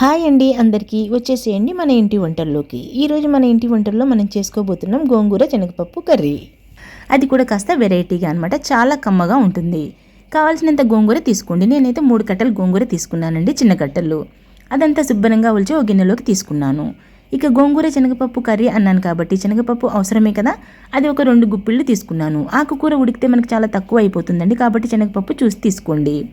Hi అండి అందరికీ. వచ్చేసేయండి మన ఇంటి వంటల్లోకి. ఈరోజు మన ఇంటి వంటల్లో మనం చేసుకోబోతున్నాం గోంగూర శనగపప్పు కర్రీ. అది కూడా కాస్త వెరైటీగా అనమాట చాలా కమ్మగా ఉంటుంది. కావాల్సినంత గోంగూర తీసుకోండి. నేనైతే మూడు కట్టలు గోంగూర తీసుకున్నానండి చిన్న కట్టలు. అదంతా శుభ్రంగా ఒలిచి ఒక గిన్నెలోకి తీసుకున్నాను. ఇక గోంగూర శనగపప్పు కర్రీ అన్నాను కాబట్టి శనగపప్పు అవసరమే కదా? అది ఒక రెండు గుప్పిళ్ళు తీసుకున్నాను. ఆకుకూర ఉడికితే మనకు చాలా తక్కువ అయిపోతుందండి. కాబట్టి శనగపప్పు చూసి తీసుకోండి.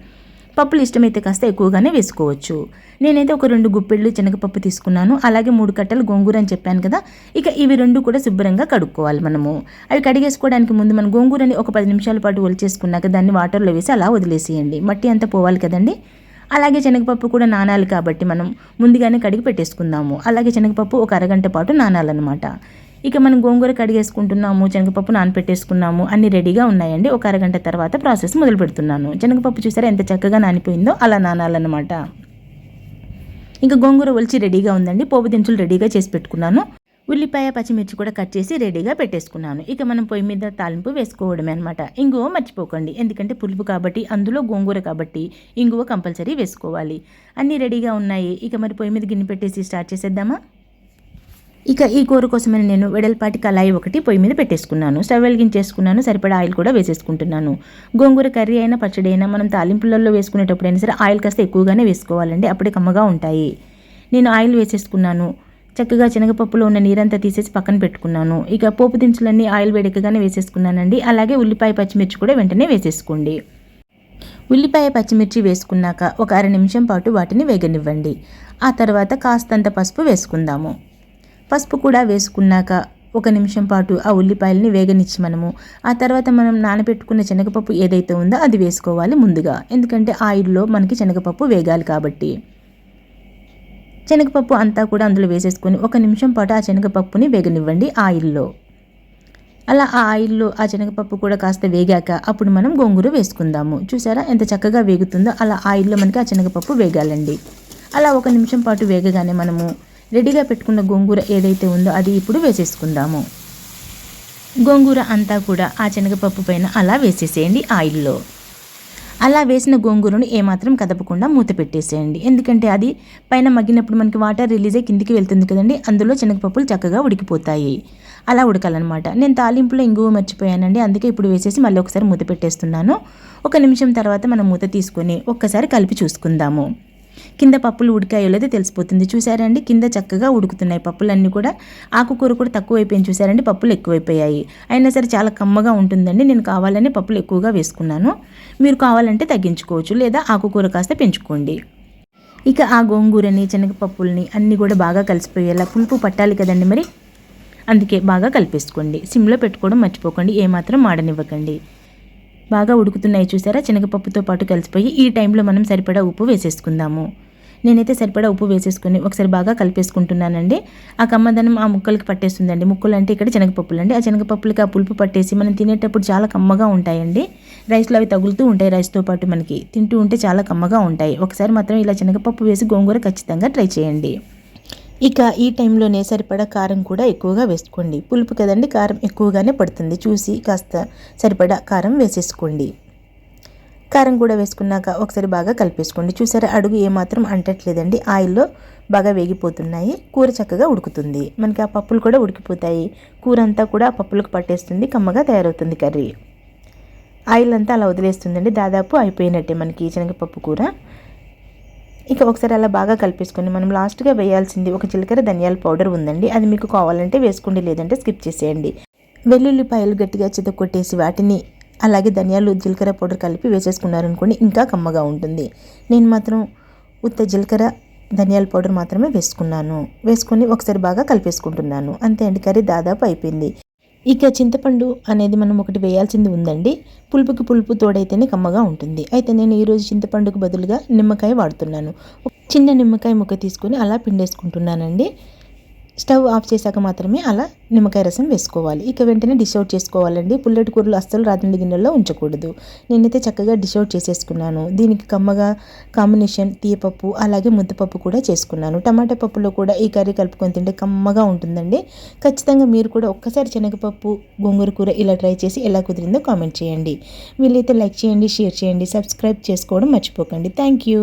పప్పులు ఇష్టమైతే కాస్త ఎక్కువగానే వేసుకోవచ్చు. నేనైతే ఒక రెండు గుప్పెళ్ళు శనగపప్పు తీసుకున్నాను. అలాగే మూడు కట్టలు గోంగూర అని చెప్పాను కదా ఇక ఇవి రెండు కూడా శుభ్రంగా కడుక్కోవాలి మనము. అవి కడిగేసుకోవడానికి ముందు మనం గోంగూరని ఒక పది నిమిషాల పాటు ఒలిచేసుకున్నాక దాన్ని వాటర్లో వేసి అలా వదిలేసేయండి. మట్టి అంతా పోవాలి కదండి. అలాగే శనగపప్పు కూడా నానాలి కాబట్టి మనం ముందుగానే కడిగి పెట్టేసుకుందాము. అలాగే శనగపప్పు ఒక అరగంట పాటు నానాలన్నమాట. ఇక మనం గోంగూర కడిగేసుకుంటున్నాము శనగపప్పు నానపెట్టేసుకున్నాము అన్ని రెడీగా ఉన్నాయండి. ఒక అరగంట తర్వాత ప్రాసెస్ మొదలు పెడుతున్నాను. శనగపప్పు చూసారా ఎంత చక్కగా నానిపోయిందో అలా నానాలన్నమాట. ఇంకా గోంగూర ఒలిచి రెడీగా ఉందండి. పోపు దినుసులు రెడీగా చేసి పెట్టుకున్నాను. ఉల్లిపాయ పచ్చిమిర్చి కూడా కట్ చేసి రెడీగా పెట్టేసుకున్నాను. ఇక మనం పొయ్యి మీద తాలింపు వేసుకోవడమే అనమాట ఇంగువ మర్చిపోకండి. ఎందుకంటే పులుపు కాబట్టి అందులో గోంగూర కాబట్టి ఇంగువ కంపల్సరీ వేసుకోవాలి. అన్నీ రెడీగా ఉన్నాయి. ఇక మరి పొయ్యి మీద గిన్నె పెట్టేసి స్టార్ట్ చేసేద్దామా? ఇక ఈ కూర కోసమని నేను వెడల్పాటి కళాయి ఒకటి పొయ్యి మీద పెట్టేసుకున్నాను. స్టవ్ వెలిగించేసుకున్నాను. సరిపడా ఆయిల్ కూడా వేసేసుకుంటున్నాను. గోంగూర కర్రీ అయినా పచ్చడి అయినా మనం తాలింపులలో వేసుకునేటప్పుడైనా సరే ఆయిల్ కాస్త ఎక్కువగానే వేసుకోవాలండి. అప్పుడే కమ్మగా ఉంటాయి. నేను ఆయిల్ వేసేసుకున్నాను. చక్కగా శనగపప్పులో ఉన్న నీరంతా తీసేసి పక్కన పెట్టుకున్నాను. ఇక పోపు దినుసులన్నీ ఆయిల్ వేడెక్కగానే వేసేసుకున్నానండి. అలాగే ఉల్లిపాయ పచ్చిమిర్చి కూడా వెంటనే వేసేసుకోండి. ఉల్లిపాయ పచ్చిమిర్చి వేసుకున్నాక ఒక అర నిమిషం పాటు వాటిని వేగనివ్వండి. ఆ తర్వాత కాస్తంత పసుపు వేసుకుందాము. పసుపు కూడా వేసుకున్నాక ఒక నిమిషం పాటు ఆ ఉల్లిపాయలని వేగనిచ్చి మనము ఆ తర్వాత మనం నానబెట్టుకున్న శనగపప్పు ఏదైతే ఉందో అది వేసుకోవాలి ముందుగా. ఎందుకంటే ఆయిల్లో మనకి శనగపప్పు వేగాలి కాబట్టి. శనగపప్పు అంతా కూడా అందులో వేసేసుకొని ఒక నిమిషం పాటు ఆ శనగపప్పుని వేగనివ్వండి ఆయిల్లో. అలా ఆ ఆయిల్లో ఆ శనగపప్పు కూడా కాస్త వేగాక అప్పుడు మనం గోంగూర వేసుకుందాము. చూసారా? ఎంత చక్కగా వేగుతుందో అలా ఆయిల్లో మనకి ఆ శనగపప్పు వేగాలండి. అలా ఒక నిమిషం పాటు వేగగానే మనము రెడీగా పెట్టుకున్న గోంగూర ఏదైతే ఉందో అది ఇప్పుడు వేసేసుకుందాము. గోంగూర అంతా కూడా ఆ శనగపప్పు పైన అలా వేసేసేయండి ఆయిల్లో. అలా వేసిన గోంగూరను ఏమాత్రం కదపకుండా మూత పెట్టేసేయండి. ఎందుకంటే అది పైన మగ్గినప్పుడు మనకి వాటర్ రిలీజ్ అయ్యి కిందికి వెళ్తుంది కదండి అందులో శనగపప్పులు చక్కగా ఉడికిపోతాయి. అలా ఉడకాలన్నమాట. నేను తాలింపులో ఇంగువ మర్చిపోయానండి అందుకే ఇప్పుడు వేసేసి మళ్ళీ ఒకసారి మూత పెట్టేస్తున్నాను. ఒక నిమిషం తర్వాత మనం మూత తీసుకొని ఒక్కసారి కలిపి చూసుకుందాము. కింద పప్పులు ఉడికాయో లేదో తెలిసిపోతుంది. చూసారండి కింద చక్కగా ఉడుకుతున్నాయి పప్పులన్నీ కూడా. ఆకుకూర కూడా తక్కువ అయిపోయింది చూసారండి పప్పులు ఎక్కువైపోయాయి. అయినా సరే చాలా కమ్మగా ఉంటుందండి. నేను కావాలని పప్పులు ఎక్కువగా వేసుకున్నాను. మీరు కావాలంటే తగ్గించుకోవచ్చు. లేదా ఆకుకూర కాస్త పెంచుకోండి. ఇక ఆ గోంగూరని శనగపప్పుల్ని అన్నీ కూడా బాగా కలిసిపోయేలా పులుపు పట్టాలి కదండి మరి? అందుకే బాగా కలిపేసుకోండి. సిమ్లో పెట్టుకోవడం మర్చిపోకండి. ఏమాత్రం మాడనివ్వకండి. బాగా ఉడుకుతున్నాయి చూసారా? శనగపప్పుతో పాటు కలిసిపోయి ఈ టైంలో మనం సరిపడా ఉప్పు వేసేసుకుందాము. నేనైతే సరిపడా ఉప్పు వేసేసుకుని ఒకసారి బాగా కలిపేసుకుంటున్నానండి. ఆ కమ్మదనం ఆ ముక్కలకి పట్టేస్తుందండి. ముక్కలు అంటే ఇక్కడ శనగపప్పులు అండి ఆ శనగపప్పులకి ఆ పులుపు పట్టేసి మనం తినేటప్పుడు చాలా కమ్మగా ఉంటాయండి. రైస్లో అవి తగులుతూ ఉంటాయి. రైస్తో పాటు మనకి తింటూ ఉంటే చాలా కమ్మగా ఉంటాయి. ఒకసారి మాత్రం ఇలా శనగపప్పు వేసి గోంగూర ఖచ్చితంగా ట్రై చేయండి. ఇక ఈ టైంలోనే సరిపడా కారం కూడా ఎక్కువగా వేసుకోండి. పులుపు కదండి కారం ఎక్కువగానే పడుతుంది. చూసి కాస్త సరిపడా కారం వేసేసుకోండి. కారం కూడా వేసుకున్నాక ఒకసారి బాగా కలిపేసుకోండి. చూసారా అడుగు ఏమాత్రం అంటట్లేదండి. ఆయిల్లో బాగా వేగిపోతున్నాయి. కూర చక్కగా ఉడుకుతుంది. మనకి ఆ పప్పులు కూడా ఉడికిపోతాయి. కూర అంతా కూడా ఆ పప్పులకు పట్టేస్తుంది. కమ్మగా తయారవుతుంది కర్రీ. ఆయిల్ అంతా అలా వదిలేస్తుందండి. దాదాపు అయిపోయినట్టే మనకి శనగపప్పు కూర. ఇక ఒకసారి అలా బాగా కలిపేసుకొని మనం లాస్ట్గా వేయాల్సింది ఒక జీలకర్ర ధనియాల పౌడర్ ఉందండి. అది మీకు కావాలంటే వేసుకోండి లేదంటే స్కిప్ చేసేయండి. వెల్లుల్లిపాయలు గట్టిగా చితకొట్టేసి వాటిని అలాగే ధనియాలు జీలకర్ర పౌడర్ కలిపి వేసేసుకున్నారనుకోండి ఇంకా కమ్మగా ఉంటుంది. నేను మాత్రం ఉత్త జీలకర్ర ధనియాల పౌడర్ మాత్రమే వేసుకున్నాను. వేసుకొని ఒకసారి బాగా కలిపేసుకుంటున్నాను. అంతే అండి కర్రీ దాదాపు అయిపోయింది. ఇక చింతపండు అనేది మనం ఒకటి వేయాల్సింది ఉందండి. పులుపుకి పులుపు తోడైతేనే కమ్మగా ఉంటుంది. అయితే నేను ఈరోజు చింతపండుకు బదులుగా నిమ్మకాయ వాడుతున్నాను. చిన్న నిమ్మకాయ ముక్క తీసుకొని అలా పిండేసుకుంటున్నానండి. స్టవ్ ఆఫ్ చేశాక మాత్రమే అలా నిమ్మకాయ రసం వేసుకోవాలి. ఇక వెంటనే డిష్ అవుట్ చేసుకోవాలండి. పుల్లటి కూరలు అస్సలు రాత్రి గిన్నెల్లో ఉంచకూడదు. నేనైతే చక్కగా డిష్ అవుట్ చేసేసుకున్నాను. దీనికి కమ్మగా కాంబినేషన్ తీయపప్పు అలాగే ముద్దపప్పు కూడా చేసుకున్నాను. టమాటా పప్పులో కూడా ఈ కర్రీ కలుపుకొని తింటే కమ్మగా ఉంటుందండి. ఖచ్చితంగా మీరు కూడా ఒక్కసారి శనగపప్పు గోంగూర కూర ఇలా ట్రై చేసి ఎలా కుదిరిందో కామెంట్ చేయండి. వీళ్ళైతే లైక్ చేయండి షేర్ చేయండి సబ్స్క్రైబ్ చేసుకోవడం మర్చిపోకండి. Thank you.